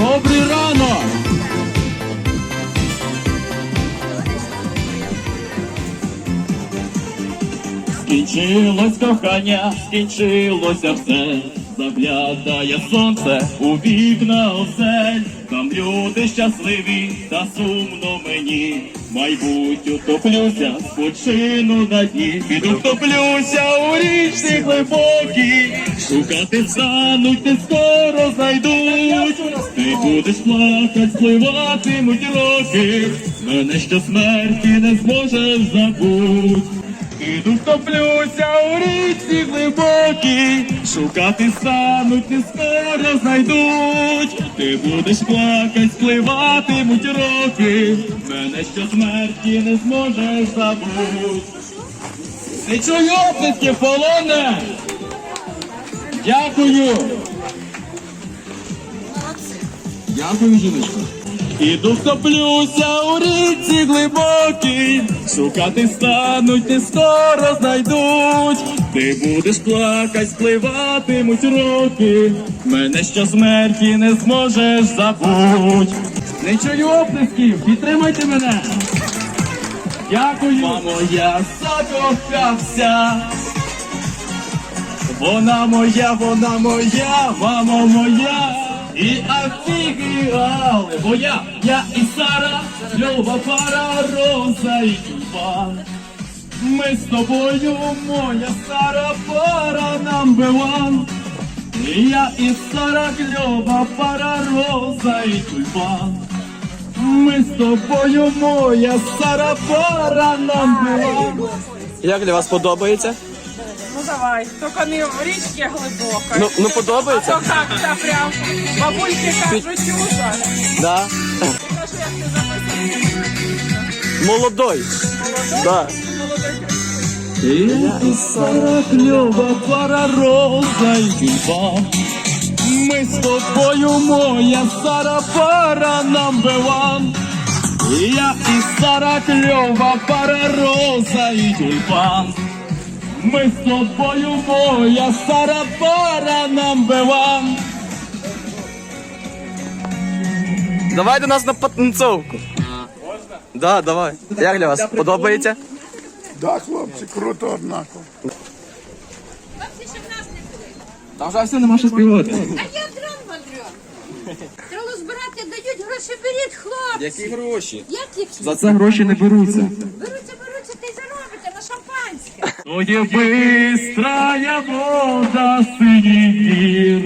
добрий ранок! Скінчилось кохання, скінчилося все, заглядає сонце у вікна осель, там люди щасливі та сумно мені. Майбуть утоплюся, спочину на дні, піду втоплюся у річці глибокій, шукати стануть, не скоро знайдуть. Ти будеш плакать, спливатимуть роки, мене що смерті не зможеш забуть. Іду втоплюся у річці глибокій, шукати стануть, не скоро знайдуть. Ти будеш плакать, спливатимуть роки, мене що смерті не зможеш забуть. Не чую оплесків, полоне! Дякую! Дякую, жіночко. Іду втоплюся у річці глибокій, шукати стануть, не скоро знайдуть. Ти будеш плакать, спливатимуть роки, мене що смерті не зможеш забуть. Не чую оплесків, підтримайте мене. Дякую. Мамо, я закохався. Вона моя, вона моя, мамо моя. І офігіали, бо я, я і Сара, Льова пара, Роза і тюльпан. Ми з тобою, моя Сара, пара one. І я і Сара, Льова пара, Роза і тюльпан. Ми з тобою, моя Сара, пара number one. Як для вас подобається? Ну давай, только не в річці глибоко. Ну, ну А подобається? то как-то прям бабульки кажуть чужа. Да. Ти кажи, як ти записаний. Молодой. Да. Я і Сара кльова пара роза і тюльпан. Ми з тобою, моя Сара, пара number one. Я і Сара кльова пара роза і тюльпан. Ми з тобою, моя Сара, пара number one. Давай до нас на потанцовку. Да, давай. Як для вас? Подобається? Да, хлопці, круто однаково. Там вже все нема що співати. А я дрон мадрон. Треба збирати, дають гроші, беріть, хлопці. Які гроші? Які За це гроші не беруться. беруться, беруться, та й заробите на Тоді бистрая вода синій гір,